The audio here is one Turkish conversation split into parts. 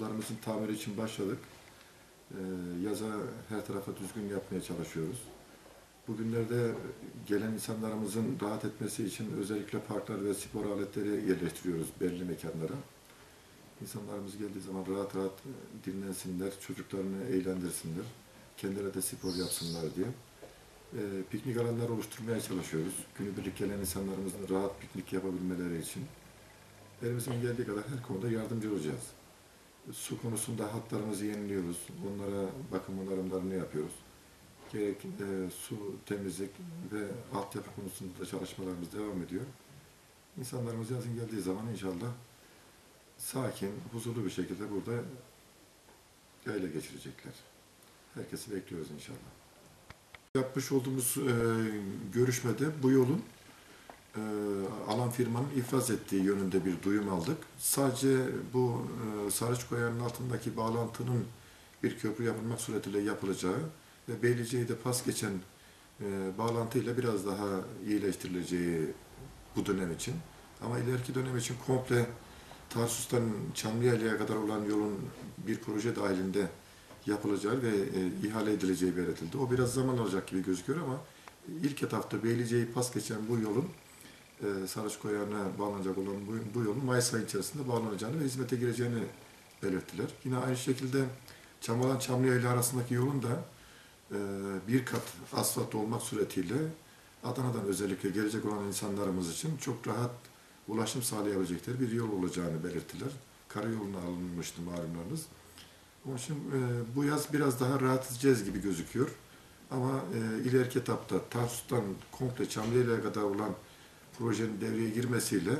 Okullarımızın tamiri için başladık. Ee, yaza her tarafa düzgün yapmaya çalışıyoruz. Bugünlerde gelen insanlarımızın rahat etmesi için özellikle parklar ve spor aletleri yerleştiriyoruz belli mekanlara. İnsanlarımız geldiği zaman rahat rahat dinlensinler, çocuklarını eğlendirsinler, kendileri de spor yapsınlar diye. Ee, piknik alanları oluşturmaya çalışıyoruz. Günübirlik gelen insanlarımızın rahat piknik yapabilmeleri için. Elimizden geldiği kadar her konuda yardımcı olacağız. Su konusunda hatlarımızı yeniliyoruz. Onlara bakım onarımlarını yapıyoruz. Gerek e, su, temizlik ve altyapı konusunda da çalışmalarımız devam ediyor. İnsanlarımız yazın geldiği zaman inşallah sakin, huzurlu bir şekilde burada yayla geçirecekler. Herkesi bekliyoruz inşallah. Yapmış olduğumuz e, görüşmede bu yolun e, alan firmanın iflas ettiği yönünde bir duyum aldık. Sadece bu e, Sarıçkoya'nın altındaki bağlantının bir köprü yapılmak suretiyle yapılacağı ve Beylice'yi de pas geçen e, bağlantıyla biraz daha iyileştirileceği bu dönem için. Ama ileriki dönem için komple Tarsus'tan Çamlıyeli'ye kadar olan yolun bir proje dahilinde yapılacağı ve e, ihale edileceği belirtildi. O biraz zaman alacak gibi gözüküyor ama ilk etapta Beylice'yi pas geçen bu yolun e, Sarıçkoya'na bağlanacak olan bu, bu yolun Mayıs ayı içerisinde bağlanacağını ve hizmete gireceğini belirttiler. Yine aynı şekilde Çamalan Çamlıyeli arasındaki yolun da e, bir kat asfalt olmak suretiyle Adana'dan özellikle gelecek olan insanlarımız için çok rahat ulaşım sağlayabilecekleri bir yol olacağını belirttiler. Karayoluna alınmıştı malumlarınız. Onun için e, bu yaz biraz daha rahat edeceğiz gibi gözüküyor. Ama e, ileriki etapta Tarsus'tan komple Çamlıyeli'ye kadar olan projenin devreye girmesiyle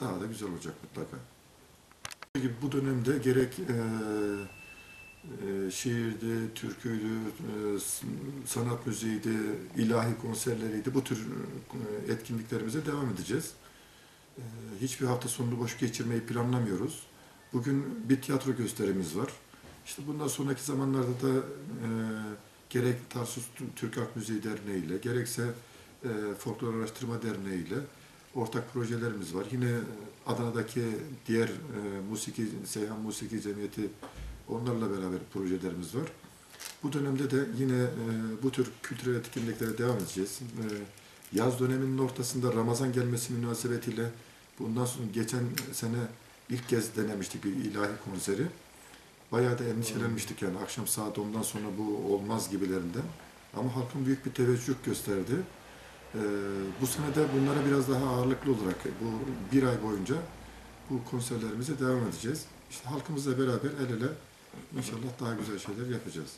daha da güzel olacak mutlaka. Bu dönemde gerek e, e, şiirdi, türküydü, e, sanat müziğiydi, ilahi konserleriydi. Bu tür e, etkinliklerimize devam edeceğiz. E, hiçbir hafta sonunu boş geçirmeyi planlamıyoruz. Bugün bir tiyatro gösterimiz var. İşte bundan sonraki zamanlarda da e, gerek Tarsus Türk Halk Müziği Derneği ile gerekse Folklor Araştırma Derneği ile ortak projelerimiz var. Yine Adana'daki diğer e, musiki, Seyhan Musiki Cemiyeti onlarla beraber projelerimiz var. Bu dönemde de yine e, bu tür kültürel etkinliklere devam edeceğiz. E, yaz döneminin ortasında Ramazan gelmesi münasebetiyle bundan sonra geçen sene ilk kez denemiştik bir ilahi konseri. Bayağı da endişelenmiştik yani akşam saat 10'dan sonra bu olmaz gibilerinden. Ama halkın büyük bir teveccüh gösterdi. Ee, bu sene de bunlara biraz daha ağırlıklı olarak bu bir ay boyunca bu konserlerimize devam edeceğiz. İşte halkımızla beraber el ele inşallah daha güzel şeyler yapacağız.